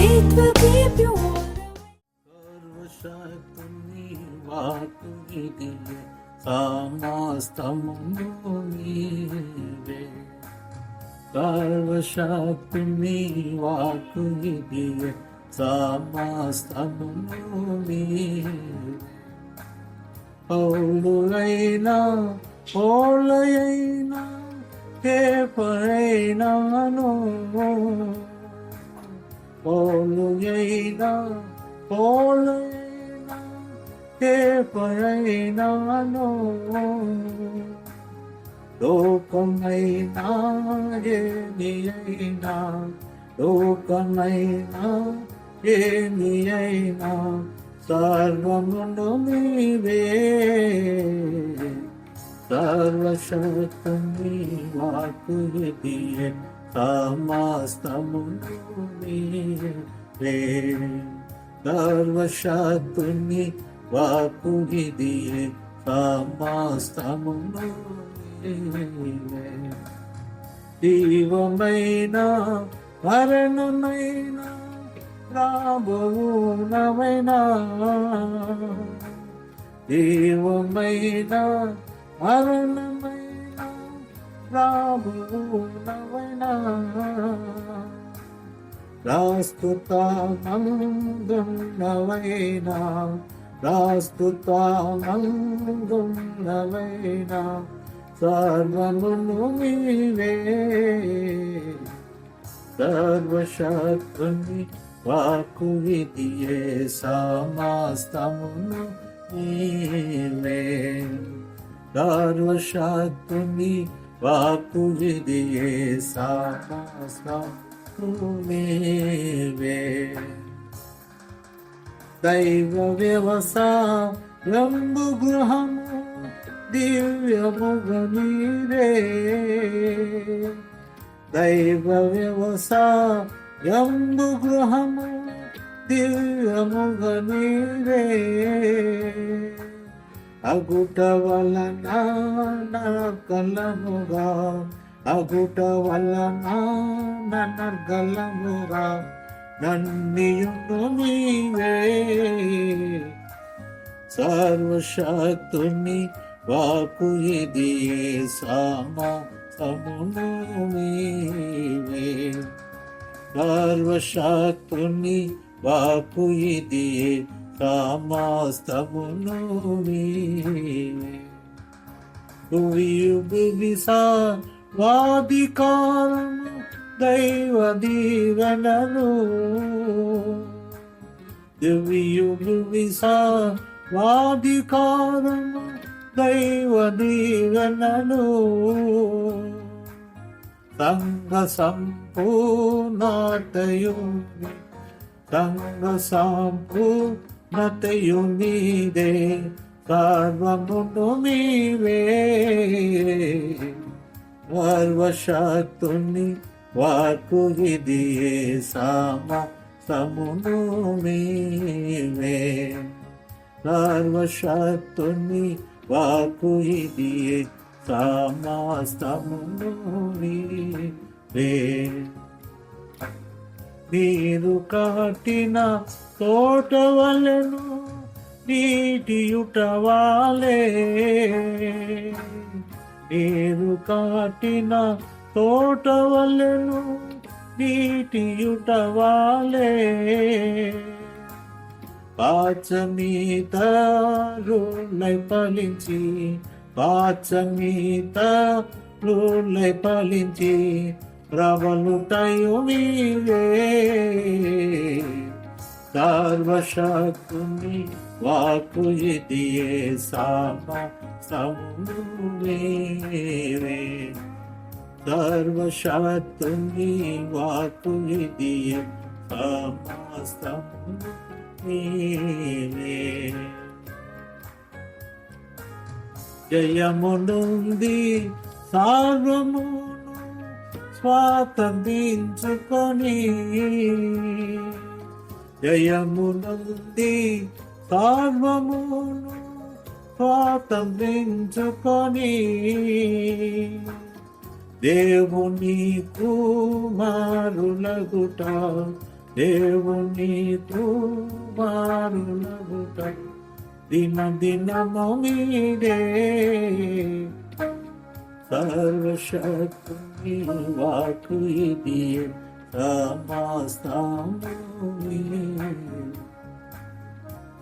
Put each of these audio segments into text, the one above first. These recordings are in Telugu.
It will keep you సమస్తము నీవే సర్వశక్తి నీ వాకు ఇదియే సమస్తము పౌరులైనా పోలయైనా హే పరైనాను பொழுகைனா பொழுகைனா கேப்பழைனானோ லோகமைனா ஏனியைனா லோகமைனா ஏனியைனா சர்வமுண்டு நீவே నీవే సర్వశక్తుని వాకు ఇదియే సమస్తమును నీవే సర్వశక్తుని వాకు ఇదియే సమస్తమును నీవే జీవమైన మరణమైనా రాబోనమైనా జీవమైన మరణమైన రాబోనమైనా రాస్తుత మందున్నవైనా రాస్తుత మందున్నవైనా సర్వమును నీవే సర్వశక్తుని వాకు విధియే సమస్తమును నీవే. सर्वशात्मनि वापुहृदये सामेवे दैव व्यवसा लम्बुगृहं दिव्यमुगनीरे। दैव व्यवसा लम्बुगृहं दिव्यमुगनीरे। వ్యవసాయంబు గృహము దివ్యముగ నీరే అగుట వలన నరకలముగా అగుట వలన ననర్గలముగా నన్నియును నీవే సర్వశక్తుని వాకు ఇది సామ సమును నీవే సర్వశక్తుని వాకు ఇది కామాస్తమును నీవే. భువిసా వాదికారము దైవ దీవెనలు దివ్యులు విసా వాదికారము దైవ దీవెనలు సంగ సంపూర్ణతయుని సంగ సంపూర్ణతయునిదే මතයුම් වීදේ කාර්වමුණු මීවේ වර්වශාතුන්නි වාකුහිදියේ සාම සමුණුමීවේ කාර්වශාතුන්නි වාකුහිදියේ සාමස්තමුණුමීවේ సమస్తమును నీరు కాటిన తోట వలెను నీటియుట వాలే. నీరు కాటిన తోట వలెను నీటియుట వాలే. పాచమీత రూలై పలించి রাবণটায়ুমি রে তার বাসা তুমি বাকুয়ে দিয়ে সামা সামুরে রে তার বাসা তুমি বাকুয়ে দিয়ে সামা সামুরে রে জয় মনন্দি সারমুর స్వాతంత్రించుకొని జయమునుంది సార్వమును స్వాతంత్రించుకొని దేవుని కుమారులగుట దేవుని కుమారులగుట దిన దినము మీరే. सर्वशक्तिवाक्रिये समास्तामये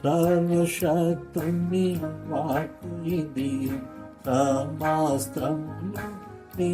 सर्वशक्तिवाक्रिये समास्तं मे